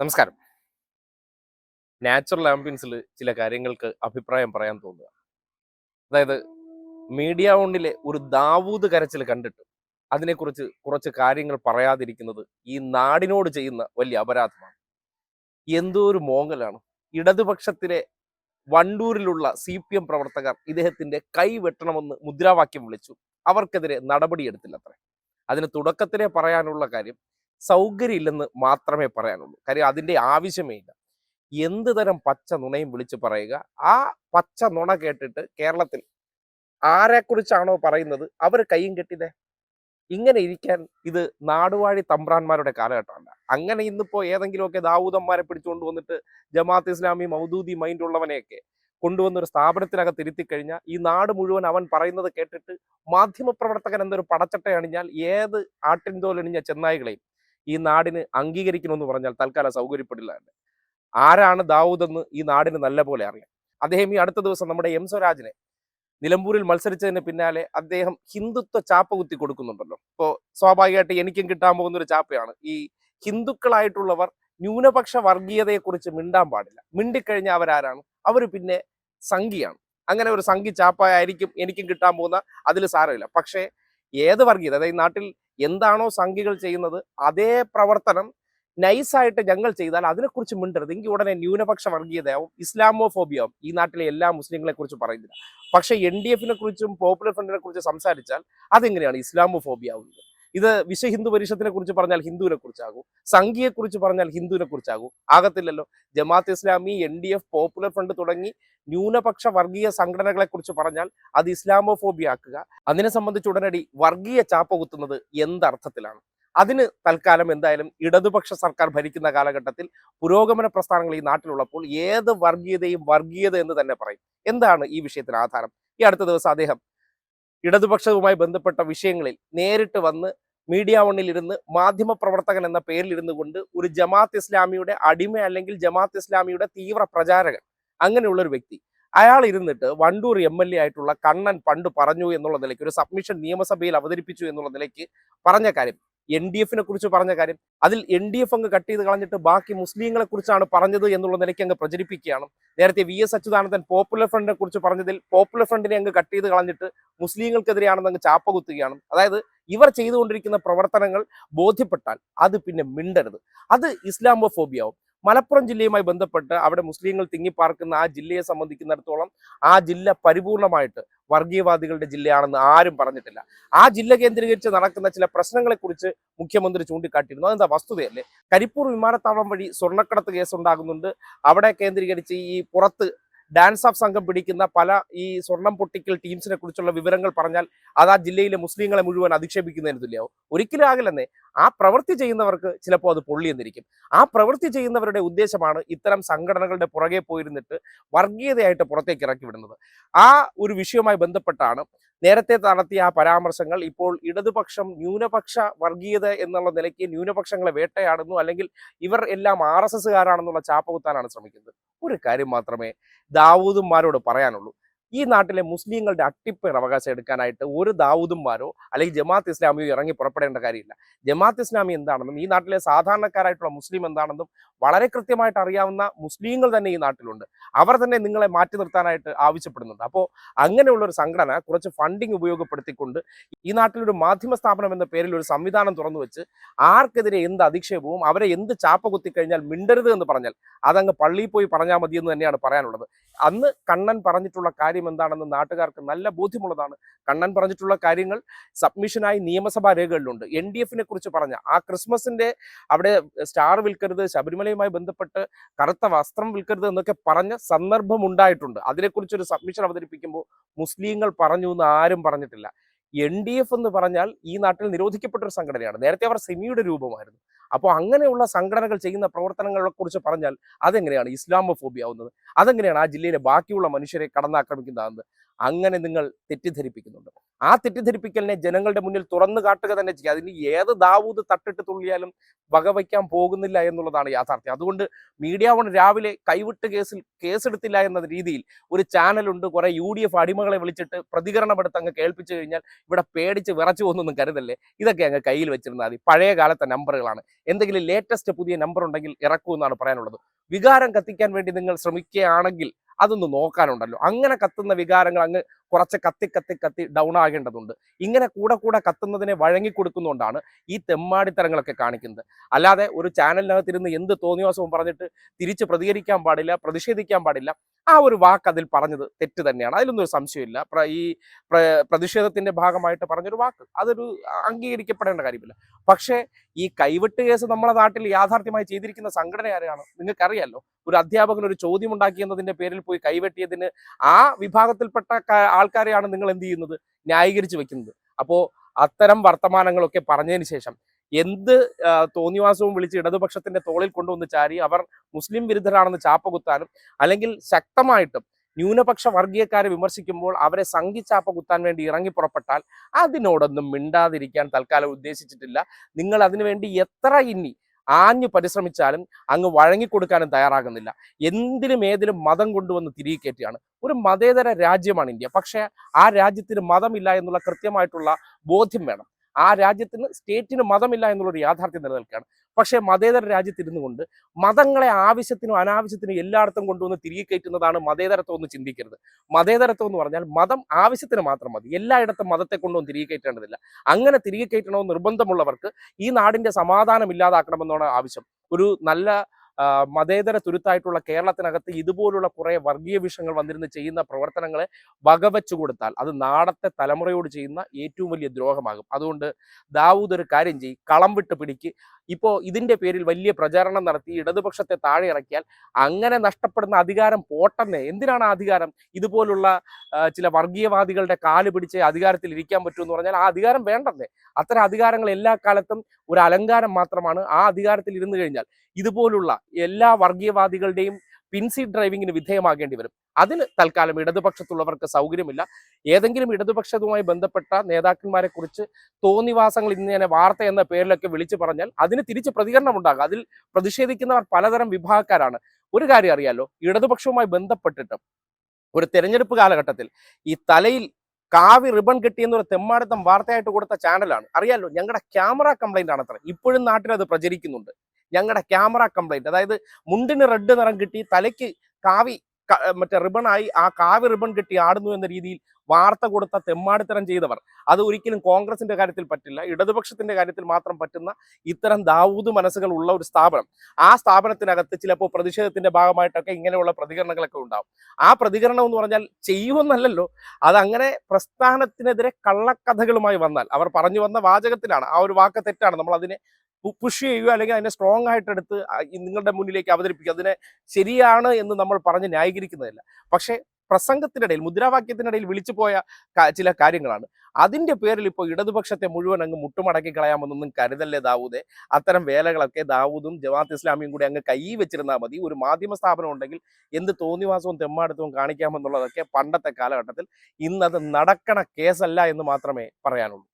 നമസ്കാരം. നാച്ചുറൽ ആംബിയൻസിൽ ചില കാര്യങ്ങൾക്ക് അഭിപ്രായം പറയാൻ തോന്നുക. അതായത് മീഡിയ വണ്ണിലെ ഒരു ദാവൂദ് കരച്ചിൽ കണ്ടിട്ട് അതിനെക്കുറിച്ച് കുറച്ച് കാര്യങ്ങൾ പറയാതിരിക്കുന്നത് ഈ നാടിനോട് ചെയ്യുന്ന വലിയ അപരാധമാണ്. എന്തോ ഒരു മോങ്ങലാണ്. ഇടതുപക്ഷത്തിലെ വണ്ടൂരിലുള്ള സി പി എം പ്രവർത്തകർ ഇദ്ദേഹത്തിന്റെ കൈ വെട്ടണമെന്ന് മുദ്രാവാക്യം വിളിച്ചു. അവർക്കെതിരെ നടപടിയെടുത്തില്ല അത്രേ അതിന് തുടക്കത്തിലെ പറയാനുള്ള കാര്യം സൗകര്യമില്ലെന്ന് മാത്രമേ പറയാനുള്ളൂ. കാര്യം അതിന്റെ ആവശ്യമേ ഇല്ല. എന്ത് തരം പച്ച നുണയും വിളിച്ചു പറയുക ആ പച്ച നുണ കേട്ടിട്ട് കേരളത്തിൽ ആരെക്കുറിച്ചാണോ പറയുന്നത്? അവർ കൈയും കെട്ടിതേ ഇങ്ങനെ ഇരിക്കാൻ ഇത് നാടുവാഴി തമ്പ്രാന്മാരുടെ കാലഘട്ടമല്ല. അങ്ങനെ ഇന്നിപ്പോ ഏതെങ്കിലുമൊക്കെ ദാവൂദന്മാരെ പിടിച്ചുകൊണ്ട് വന്നിട്ട് ജമാഅത്ത് ഇസ്ലാമി മൗദൂദി മൈൻഡ് ഉള്ളവനെയൊക്കെ കൊണ്ടുവന്നൊരു സ്ഥാപനത്തിനകത്ത് ഇരുത്തി കഴിഞ്ഞാൽ ഈ നാട് മുഴുവൻ അവൻ പറയുന്നത് കേട്ടിട്ട് മാധ്യമപ്രവർത്തകൻ എന്നൊരു പടച്ചട്ടയണിഞ്ഞാൽ ഏത് ആട്ടിൻതോലണിഞ്ഞ ചെന്നായികളെയും ഈ നാടിന് അംഗീകരിക്കണമെന്ന് പറഞ്ഞാൽ തൽക്കാലം സൗകര്യപ്പെടില്ല ആരാണ് ദാവൂദ് എന്ന് ഈ നാടിന് നല്ല പോലെ അറിയാം. അദ്ദേഹം ഈ അടുത്ത ദിവസം നമ്മുടെ എം സ്വരാജിനെ നിലമ്പൂരിൽ മത്സരിച്ചതിന് പിന്നാലെ അദ്ദേഹം ഹിന്ദുത്വ ചാപ്പ കുത്തി കൊടുക്കുന്നുണ്ടല്ലോ. ഇപ്പോൾ സ്വാഭാവികമായിട്ട് എനിക്കും കിട്ടാൻ പോകുന്ന ഒരു ചാപ്പയാണ്. ഈ ഹിന്ദുക്കളായിട്ടുള്ളവർ ന്യൂനപക്ഷ വർഗീയതയെക്കുറിച്ച് മിണ്ടാൻ പാടില്ല. മിണ്ടിക്കഴിഞ്ഞാൽ അവരാരാണ്? അവർ പിന്നെ സംഘിയാണ്. അങ്ങനെ ഒരു സംഘി ചാപ്പായിരിക്കും എനിക്കും കിട്ടാൻ പോകുന്ന അതിൽ സാരമില്ല. പക്ഷേ ഏത് വർഗീയത? അതായത് നാട്ടിൽ എന്താണോ സംഘികൾ ചെയ്യുന്നത് അതേ പ്രവർത്തനം നൈസായിട്ട് ഞങ്ങൾ ചെയ്താൽ അതിനെക്കുറിച്ച് മിണ്ടരുത്. എങ്കിൽ ഉടനെ ന്യൂനപക്ഷ വർഗീയതയാവും. ഇസ്ലാമോഫോബിയാവും ഈ നാട്ടിലെ എല്ലാ മുസ്ലിങ്ങളെ കുറിച്ച് പറയുന്നില്ല. പക്ഷെ എൻ ഡി എഫിനെ കുറിച്ചും പോപ്പുലർ ഫ്രണ്ടിനെ കുറിച്ച് സംസാരിച്ചാൽ അതെങ്ങനെയാണ്? ഇസ്ലാമോഫോബിയ ആവുന്നത്. ഇത് വിശ്വ ഹിന്ദു പരിഷത്തിനെ കുറിച്ച് പറഞ്ഞാൽ ഹിന്ദുവിനെ കുറിച്ചാകും. സംഘിയെ കുറിച്ച് പറഞ്ഞാൽ ഹിന്ദുവിനെ കുറിച്ചാകും. ആകത്തില്ലല്ലോ. Jamaat Islami N D F Popular Front തുടങ്ങി ന്യൂനപക്ഷ വർഗീയ സംഘടനകളെ കുറിച്ച് പറഞ്ഞാൽ അത് ഇസ്ലാമോഫോബിയ ആക്കുക അതിനെ സംബന്ധിച്ച് ഉടനടി വർഗീയ ചാപ്പ കുത്തുന്നത് എന്തർത്ഥത്തിലാണ്? അതിന് തൽക്കാലം എന്തായാലും ഇടതുപക്ഷ സർക്കാർ ഭരിക്കുന്ന കാലഘട്ടത്തിൽ പുരോഗമന പ്രസ്ഥാനങ്ങൾ ഈ നാട്ടിലുള്ളപ്പോൾ ഏത് വർഗീയതയും വർഗീയത എന്ന് തന്നെ പറയും. എന്താണ് ഈ വിഷയത്തിന് ആധാരം? ഈ അടുത്ത ദിവസം അദ്ദേഹം ഇടതുപക്ഷവുമായി ബന്ധപ്പെട്ട വിഷയങ്ങളിൽ നേരിട്ട് വന്ന് മീഡിയ വണ്ണിൽ ഇരുന്ന് മാധ്യമ പ്രവർത്തകൻ എന്ന പേരിൽ ഇരുന്നു കൊണ്ട് ഒരു ജമാഅത്ത് ഇസ്ലാമിയുടെ അടിമ അല്ലെങ്കിൽ ജമാഅത്ത് ഇസ്ലാമിയുടെ തീവ്ര പ്രചാരകൻ അങ്ങനെയുള്ള ഒരു വ്യക്തി. അയാൾ ഇരുന്നിട്ട് വണ്ടൂർ എം എൽ എ ആയിട്ടുള്ള കണ്ണൻ പണ്ട് പറഞ്ഞു എന്നുള്ള നിലയ്ക്ക് ഒരു സബ്മിഷൻ നിയമസഭയിൽ അവതരിപ്പിച്ചു എന്നുള്ള നിലയ്ക്ക് പറഞ്ഞ കാര്യം. എൻ ഡി എഫിനെ കുറിച്ച് പറഞ്ഞ കാര്യം. അതിൽ എൻ ഡി എഫ് അങ്ങ് കട്ട് ചെയ്ത് കളഞ്ഞിട്ട് ബാക്കി മുസ്ലിങ്ങളെ കുറിച്ചാണ് പറഞ്ഞത് എന്നുള്ള നിലയ്ക്ക് അങ്ങ് പ്രചരിപ്പിക്കുകയാണ്. നേരത്തെ വി എസ് അച്യുതാനന്ദൻ പോപ്പുലർ ഫ്രണ്ടിനെ കുറിച്ച് പറഞ്ഞതിൽ പോപ്പുലർ ഫ്രണ്ടിനെ അങ്ങ് കട്ട് ചെയ്ത് കളഞ്ഞിട്ട് മുസ്ലിങ്ങൾക്കെതിരെയാണെന്ന് അങ്ങ് ചാപ്പ കുത്തുകയാണ്. അതായത് ഇവർ ചെയ്തുകൊണ്ടിരിക്കുന്ന പ്രവർത്തനങ്ങൾ ബോധ്യപ്പെട്ടാൽ അത് പിന്നെ മിണ്ടരുത്. അത് ഇസ്ലാമോഫോബിയാവും മലപ്പുറം ജില്ലയുമായി ബന്ധപ്പെട്ട് അവിടെ മുസ്ലിങ്ങൾ തിങ്ങിപ്പാർക്കുന്ന ആ ജില്ലയെ സംബന്ധിക്കുന്നിടത്തോളം ആ ജില്ല പരിപൂർണമായിട്ട് വർഗീയവാദികളുടെ ജില്ലയാണെന്ന് ആരും പറഞ്ഞിട്ടില്ല. ആ ജില്ല കേന്ദ്രീകരിച്ച് നടക്കുന്ന ചില പ്രശ്നങ്ങളെക്കുറിച്ച് മുഖ്യമന്ത്രി ചൂണ്ടിക്കാട്ടിയിരുന്നു. അതെന്താ വസ്തുതയല്ലേ? കരിപ്പൂർ വിമാനത്താവളം വഴി സ്വർണക്കടത്ത് കേസ് ഉണ്ടാകുന്നുണ്ട് അവിടെ കേന്ദ്രീകരിച്ച് ഈ പുറത്ത് ഡാൻസ് ഓഫ് സംഘം പിടിക്കുന്ന പല ഈ സ്വർണം പൊട്ടിക്കൽ ടീംസിനെ കുറിച്ചുള്ള വിവരങ്ങൾ പറഞ്ഞാൽ അത് ആ ജില്ലയിലെ മുസ്ലിങ്ങളെ മുഴുവൻ അധിക്ഷേപിക്കുന്നതിന് തുല്യമാവും ഒരിക്കലും ആകില്ലെന്നേ ആ പ്രവൃത്തി ചെയ്യുന്നവർക്ക് ചിലപ്പോൾ അത് പൊള്ളി എന്നിരിക്കും. ആ പ്രവൃത്തി ചെയ്യുന്നവരുടെ ഉദ്ദേശമാണ് ഇത്തരം സംഘടനകളുടെ പുറകെ പോയിരുന്നിട്ട് വർഗീയതയായിട്ട് പുറത്തേക്ക് ഇറക്കി വിടുന്നത്. ആ ഒരു വിഷയവുമായി ബന്ധപ്പെട്ടാണ് നേരത്തെ നടത്തിയ ആ പരാമർശങ്ങൾ ഇപ്പോൾ ഇടതുപക്ഷം ന്യൂനപക്ഷ വർഗീയത എന്നുള്ള നിലയ്ക്ക് ന്യൂനപക്ഷങ്ങളെ വേട്ടയാടുന്നു അല്ലെങ്കിൽ ഇവർ എല്ലാം ആർ എസ് എസ്സുകാരാണെന്നുള്ള ചാപ്പ കുത്താനാണ് ശ്രമിക്കുന്നത്. ഒരു കാര്യം മാത്രമേ ദാവൂദുമാരോട് പറയാനുള്ളൂ. ഈ നാട്ടിലെ മുസ്ലിങ്ങളുടെ അട്ടിപ്പേർ അവകാശം എടുക്കാനായിട്ട് ഒരു ദാവൂദുമാരോ അല്ലെങ്കിൽ ജമാഅത്ത് ഇസ്ലാമിയോ ഇറങ്ങി പുറപ്പെടേണ്ട കാര്യമില്ല. ജമാഅത്ത് ഇസ്ലാമി എന്താണെന്നും ഈ നാട്ടിലെ സാധാരണക്കാരായിട്ടുള്ള മുസ്ലിം എന്താണെന്നും വളരെ കൃത്യമായിട്ട് അറിയാവുന്ന മുസ്ലിങ്ങൾ തന്നെ ഈ നാട്ടിലുണ്ട്. അവർ തന്നെ നിങ്ങളെ മാറ്റി നിർത്താനായിട്ട് ആവശ്യപ്പെടുന്നുണ്ട്. അപ്പോൾ അങ്ങനെയുള്ള ഒരു സംഘടന കുറച്ച് ഫണ്ടിങ് ഉപയോഗപ്പെടുത്തിക്കൊണ്ട് ഈ നാട്ടിലൊരു മാധ്യമ സ്ഥാപനം എന്ന പേരിൽ ഒരു സംവിധാനം തുറന്നു വെച്ച് ആർക്കെതിരെ എന്ത് അധിക്ഷേപവും അവരെ എന്ത് ചാപ്പ കുത്തിക്കഴിഞ്ഞാൽ മിണ്ടരുത് എന്ന് പറഞ്ഞാൽ അതങ്ങ് പള്ളിയിൽ പോയി പറഞ്ഞാൽ മതി എന്ന് തന്നെയാണ് പറയാനുള്ളത്. അന്ന് കണ്ണൻ പറഞ്ഞിട്ടുള്ള കാര്യം എന്താണെന്ന് നാട്ടുകാർക്ക് നല്ല ബോധ്യമുള്ളതാണ്. കണ്ണൻ പറഞ്ഞിട്ടുള്ള കാര്യങ്ങൾ സബ്മിഷനായി നിയമസഭാ രേഖകളിലുണ്ട്. എൻ ഡി എഫിനെ കുറിച്ച് പറഞ്ഞ ആ ക്രിസ്മസിന്റെ അവിടെ സ്റ്റാർ വിൽക്കരുത് ശബരിമലയുമായി ബന്ധപ്പെട്ട് കറുത്ത വസ്ത്രം വിൽക്കരുത് എന്നൊക്കെ പറഞ്ഞ സന്ദർഭം ഉണ്ടായിട്ടുണ്ട്. അതിനെക്കുറിച്ചൊരു സബ്മിഷൻ അവതരിപ്പിക്കുമ്പോൾ മുസ്ലിങ്ങൾ പറഞ്ഞു എന്ന് ആരും പറഞ്ഞിട്ടില്ല. എൻ ഡി എഫ് എന്ന് പറഞ്ഞാൽ ഈ നാട്ടിൽ നിരോധിക്കപ്പെട്ട ഒരു സംഘടനയാണ്. നേരത്തെ അവർ സെമിയുടെ രൂപമായിരുന്നു. അപ്പോൾ അങ്ങനെയുള്ള സംഘടനകൾ ചെയ്യുന്ന പ്രവർത്തനങ്ങളെ കുറിച്ച് പറഞ്ഞാൽ അതെങ്ങനെയാണ് ഇസ്ലാമോഫോബിയ ആവുന്നത് അതെങ്ങനെയാണ് ആ ജില്ലയിലെ ബാക്കിയുള്ള മനുഷ്യരെ കടന്നാക്രമിക്കുന്നതെന്ന്? അങ്ങനെ നിങ്ങൾ തെറ്റിദ്ധരിപ്പിക്കുന്നുണ്ട്. ആ തെറ്റിദ്ധരിപ്പിക്കലിനെ ജനങ്ങളുടെ മുന്നിൽ തുറന്നു കാട്ടുക തന്നെ ചെയ്യുക അതിന് ഏത് ദാവൂദ് തട്ടിട്ട് തുള്ളിയാലും വകവയ്ക്കാൻ പോകുന്നില്ല എന്നുള്ളതാണ് യാഥാർത്ഥ്യം. അതുകൊണ്ട് മീഡിയ വൺ രാവിലെ കൈവിട്ട് കേസിൽ കേസെടുത്തില്ല എന്ന രീതിയിൽ ഒരു ചാനലുണ്ട്. കുറെ യു ഡി എഫ് അടിമകളെ വിളിച്ചിട്ട് പ്രതികരണമെടുത്ത് അങ്ങ് കേൾപ്പിച്ചു കഴിഞ്ഞാൽ ഇവിടെ പേടിച്ച് വിറച്ചു പോകുന്നൊന്നും കരുതല്ലേ? ഇതൊക്കെ അങ്ങ് കയ്യിൽ വെച്ചിരുന്നാൽ മതി. പഴയ കാലത്തെ നമ്പറുകളാണ്. എന്തെങ്കിലും ലേറ്റസ്റ്റ് പുതിയ നമ്പർ ഉണ്ടെങ്കിൽ ഇറക്കൂ എന്നാണ് പറയാനുള്ളത്. വികാരം കത്തിക്കാൻ വേണ്ടി നിങ്ങൾ ശ്രമിക്കുകയാണെങ്കിൽ അതൊന്ന് നോക്കാനുണ്ടല്ലോ. അങ്ങനെ കത്തുന്ന വികാരങ്ങൾ അങ്ങ് കുറച്ച് കത്തി കത്തി കത്തി ഡൗൺ ആകേണ്ടതുണ്ട്. ഇങ്ങനെ കൂടെ കൂടെ കത്തുന്നതിനെ വഴങ്ങി കൊടുക്കുന്നതുകൊണ്ടാണ് ഈ തെമ്മാടിത്തരങ്ങളൊക്കെ കാണിക്കുന്നത്. അല്ലാതെ ഒരു ചാനലിനകത്തിരുന്ന് എന്ത് തോന്നിവാസവും പറഞ്ഞിട്ട് തിരിച്ച് പ്രതികരിക്കാൻ പാടില്ല പ്രതിഷേധിക്കാൻ പാടില്ല ആ ഒരു വാക്ക് അതിൽ പറഞ്ഞത് തെറ്റ് തന്നെയാണ്. അതിലൊന്നും ഒരു സംശയമില്ല. ഈ പ്രതിഷേധത്തിന്റെ ഭാഗമായിട്ട് പറഞ്ഞൊരു വാക്ക്. അതൊരു അംഗീകരിക്കപ്പെടേണ്ട കാര്യമില്ല. പക്ഷേ ഈ കൈവിട്ട് കേസ് നമ്മളെ നാട്ടിൽ യാഥാർത്ഥ്യമായി ചെയ്തിരിക്കുന്ന സംഘടന ആരെയാണ്? നിങ്ങൾക്കറിയാലോ? ഒരു അധ്യാപകൻ ഒരു ചോദ്യം ഉണ്ടാക്കിയെന്നതിന്റെ പേരിൽ പോയി കൈവെട്ടിയതിന് ആ വിഭാഗത്തിൽപ്പെട്ട ആൾക്കാരെയാണ് നിങ്ങൾ എന്ത് ചെയ്യുന്നത്? ന്യായീകരിച്ച് വെക്കുന്നത്. അപ്പോ അത്തരം വർത്തമാനങ്ങളൊക്കെ പറഞ്ഞതിന് ശേഷം എന്ത് തോന്നിവാസവും വിളിച്ച് ഇടതുപക്ഷത്തിന്റെ തോളിൽ കൊണ്ടുവന്ന് ചാരി അവർ മുസ്ലിം വിരുദ്ധരാണെന്ന് ചാപ്പകുത്താനും അല്ലെങ്കിൽ ശക്തമായിട്ടും ന്യൂനപക്ഷ വർഗീയക്കാരെ വിമർശിക്കുമ്പോൾ അവരെ സംഘിച്ചാപ്പ കുത്താൻ വേണ്ടി ഇറങ്ങി പുറപ്പെട്ടാൽ അതിനോടൊന്നും മിണ്ടാതിരിക്കാൻ തൽക്കാലം ഉദ്ദേശിച്ചിട്ടില്ല. നിങ്ങൾ അതിനുവേണ്ടി എത്ര ഇനി ആഞ്ഞു പരിശ്രമിച്ചാലും അങ്ങ് വഴങ്ങിക്കൊടുക്കാനും തയ്യാറാകുന്നില്ല. എന്തിനും ഏതിലും മതം കൊണ്ടുവന്ന് തിരികെ കയറ്റുകയാണ്. ഒരു മതേതര രാജ്യമാണ് ഇന്ത്യ. പക്ഷേ ആ രാജ്യത്തിന് മതമില്ല എന്നുള്ള കൃത്യമായിട്ടുള്ള ബോധ്യം വേണം. ആ രാജ്യത്തിന് സ്റ്റേറ്റിന് മതമില്ല എന്നുള്ളൊരു യാഥാർത്ഥ്യം നിലനിൽക്കുകയാണ്. പക്ഷേ മതേതര രാജ്യത്തിരുന്നു കൊണ്ട് മതങ്ങളെ ആവശ്യത്തിനും അനാവശ്യത്തിനും എല്ലായിടത്തും കൊണ്ടുവന്ന് തിരികെ കയറ്റുന്നതാണ് മതേതരത്വം എന്ന് ചിന്തിക്കരുത്. മതേതരത്വം എന്ന് പറഞ്ഞാൽ മതം ആവശ്യത്തിന് മാത്രം മതി. എല്ലായിടത്തും മതത്തെ കൊണ്ടുവന്ന് തിരികെ കയറ്റേണ്ടതില്ല. അങ്ങനെ തിരികെ കയറ്റണമെന്ന് നിർബന്ധമുള്ളവർക്ക് ഈ നാടിന്റെ സമാധാനം ഇല്ലാതാക്കണമെന്നാണ് ആവശ്യം. ഒരു നല്ല മതേതര തുരുത്തായിട്ടുള്ള കേരളത്തിനകത്ത് ഇതുപോലുള്ള കുറെ വർഗീയ വിഷയങ്ങൾ വന്നിരുന്ന് ചെയ്യുന്ന പ്രവർത്തനങ്ങളെ വകവെച്ചു കൊടുത്താൽ അത് നാടത്തെ തലമുറയോട് ചെയ്യുന്ന ഏറ്റവും വലിയ ദ്രോഹമാകും. അതുകൊണ്ട് ദാവൂദ് ഒരു കാര്യം ചെയ്യും കളം വിട്ട് പിടിക്ക്. ഇപ്പോൾ ഇതിന്റെ പേരിൽ വലിയ പ്രചാരണം നടത്തി ഇടതുപക്ഷത്തെ താഴെ ഇറക്കിയാൽ അങ്ങനെ നഷ്ടപ്പെടുന്ന അധികാരം പോട്ടെന്നേ. എന്തിനാണ് അധികാരം? ഇതുപോലുള്ള ചില വർഗീയവാദികളുടെ കാൽ പിടിച്ച് അധികാരത്തിൽ ഇരിക്കാൻ പറ്റുമെന്ന് പറഞ്ഞാൽ ആ അധികാരം വേണ്ടെന്നേ. അത്തരം അധികാരങ്ങൾ എല്ലാ കാലത്തും ഒരു അലങ്കാരം മാത്രമാണ്. ആ അധികാരത്തിൽ ഇരുന്നു കഴിഞ്ഞാൽ ഇതുപോലുള്ള എല്ലാ വർഗീയവാദികളുടെയും പിൻസീറ്റ് ഡ്രൈവിങ്ങിന് വിധേയമാകേണ്ടി വരും. അതിന് തൽക്കാലം ഇടതുപക്ഷത്തുള്ളവർക്ക് സൗകര്യമില്ല. ഏതെങ്കിലും ഇടതുപക്ഷവുമായി ബന്ധപ്പെട്ട നേതാക്കന്മാരെ കുറിച്ച് തോന്നിവാസങ്ങൾ ഇങ്ങനെ വാർത്ത എന്ന പേരിലൊക്കെ വിളിച്ചു പറഞ്ഞാൽ അതിന് തിരിച്ച് പ്രതികരണം ഉണ്ടാകും. അതിൽ പ്രതിഷേധിക്കുന്നവർ പലതരം വിഭാഗക്കാരാണ്. ഒരു കാര്യം അറിയാലോ ഇടതുപക്ഷവുമായി ബന്ധപ്പെട്ടിട്ട് ഒരു തെരഞ്ഞെടുപ്പ് കാലഘട്ടത്തിൽ ഈ തലയിൽ കാവി റിബൺ കിട്ടിയെന്നൊരു തെമ്മാടത്തം വാർത്തയായിട്ട് കൊടുത്ത ചാനലാണ്. അറിയാലോ ഞങ്ങളുടെ ക്യാമറ കംപ്ലൈന്റ് ആണ് അത്ര ഇപ്പോഴും നാട്ടിൽ അത് പ്രചരിക്കുന്നുണ്ട്. ഞങ്ങളുടെ ക്യാമറ കംപ്ലൈന്റ് അതായത് മുണ്ടിന് റെഡ് നിറം കിട്ടി തലയ്ക്ക് കാവി മറ്റേ റിബണായി ആ കാവി റിബൺ കിട്ടി ആടുന്നു എന്ന രീതിയിൽ വാർത്ത കൊടുത്ത തെമ്മാടിത്തരം ചെയ്തവർ. അത് ഒരിക്കലും കോൺഗ്രസിന്റെ കാര്യത്തിൽ പറ്റില്ല. ഇടതുപക്ഷത്തിന്റെ കാര്യത്തിൽ മാത്രം പറ്റുന്ന ഇത്തരം ദാവൂദ് മനസ്സുകൾ ഉള്ള ഒരു സ്ഥാപനം. ആ സ്ഥാപനത്തിനകത്ത് ചിലപ്പോൾ പ്രതിഷേധത്തിന്റെ ഭാഗമായിട്ടൊക്കെ ഇങ്ങനെയുള്ള പ്രതികരണങ്ങളൊക്കെ ഉണ്ടാവും. ആ പ്രതികരണം എന്ന് പറഞ്ഞാൽ ചെയ്യുമെന്നല്ലല്ലോ. അതങ്ങനെ പ്രസ്ഥാനത്തിനെതിരെ കള്ളക്കഥകളുമായി വന്നാൽ അവർ പറഞ്ഞു വന്ന വാചകത്തിലാണ്. ആ ഒരു വാക്ക് തെറ്റാണ്. നമ്മൾ അതിനെ പുഷ് ചെയ്യുക അല്ലെങ്കിൽ അതിനെ സ്ട്രോങ് ആയിട്ട് എടുത്ത് നിങ്ങളുടെ മുന്നിലേക്ക് അവതരിപ്പിക്കുക. അതിനെ ശരിയാണ് എന്ന് നമ്മൾ പറഞ്ഞ് ന്യായീകരിക്കുന്നതല്ല. പക്ഷേ പ്രസംഗത്തിനിടയിൽ മുദ്രാവാക്യത്തിനിടയിൽ വിളിച്ചു പോയ ചില കാര്യങ്ങളാണ്. അതിന്റെ പേരിൽ ഇപ്പോൾ ഇടതുപക്ഷത്തെ മുഴുവൻ അങ്ങ് മുട്ടുമടക്കി കളയാമെന്നൊന്നും കരുതല്ലേ ദാവൂദെ? അത്തരം വേലകളൊക്കെ ദാവൂദും ജമാഅത്ത് ഇസ്ലാമിയും കൂടി അങ്ങ് കൈ വെച്ചിരുന്നാൽ മതി. ഒരു മാധ്യമ സ്ഥാപനം ഉണ്ടെങ്കിൽ എന്ത് തോന്നിവാസവും തെമ്മാടത്തവും കാണിക്കാമെന്നുള്ളതൊക്കെ പണ്ടത്തെ കാലഘട്ടത്തിൽ ഇന്നത് നടക്കണ കേസല്ല എന്ന് മാത്രമേ പറയാനുള്ളൂ.